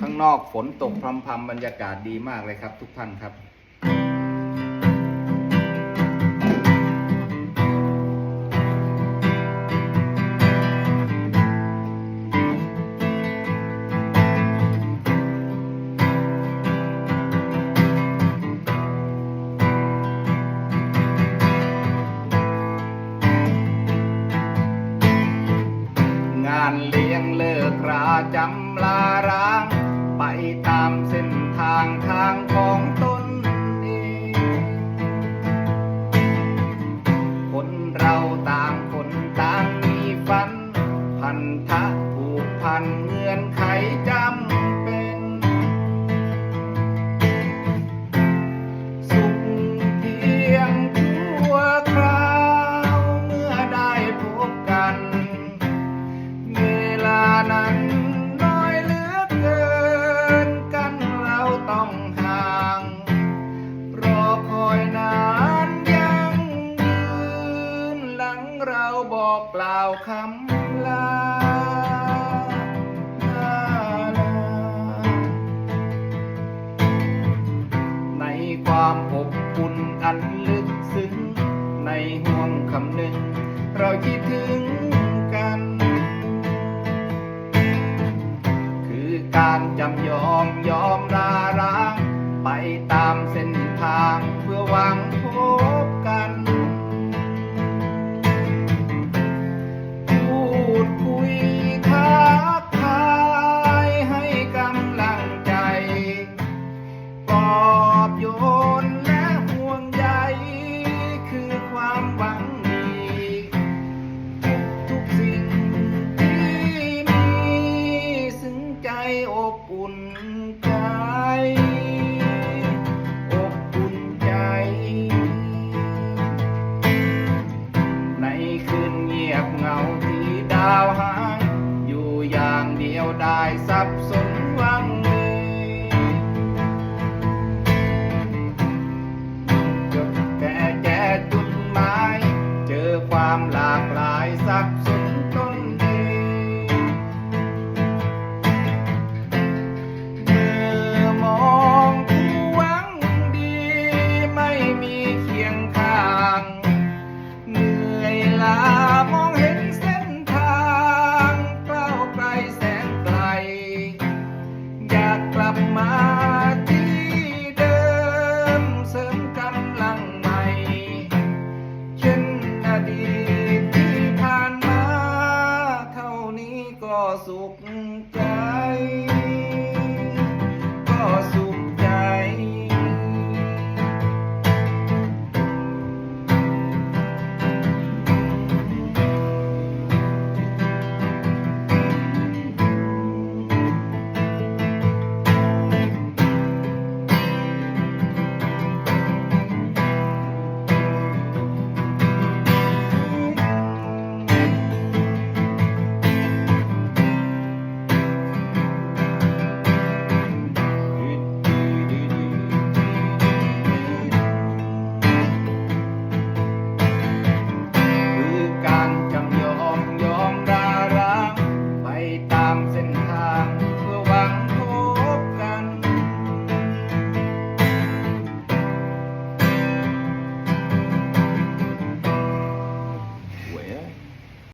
ข้างนอกฝนตกพรำๆบรรยากาศดีมากเลยครับทุกท่านครับงานเลี้ยงเลิกราจำลา ตามเส้นทางทางของตนเอง คนเราต่างคนต่างมีฝัน พันธะผูกพันเงื่อนไขจำาวคำลาลาลาในความอบอุ่นอันลึกซึ้ง ในห่วงคำหนึ่ง เราคิดถึงกัน คือการจำยอมยอมลาร้าง ไปตามเส้นทางเพื่อหวังพบ ได้สับสน สุขใจ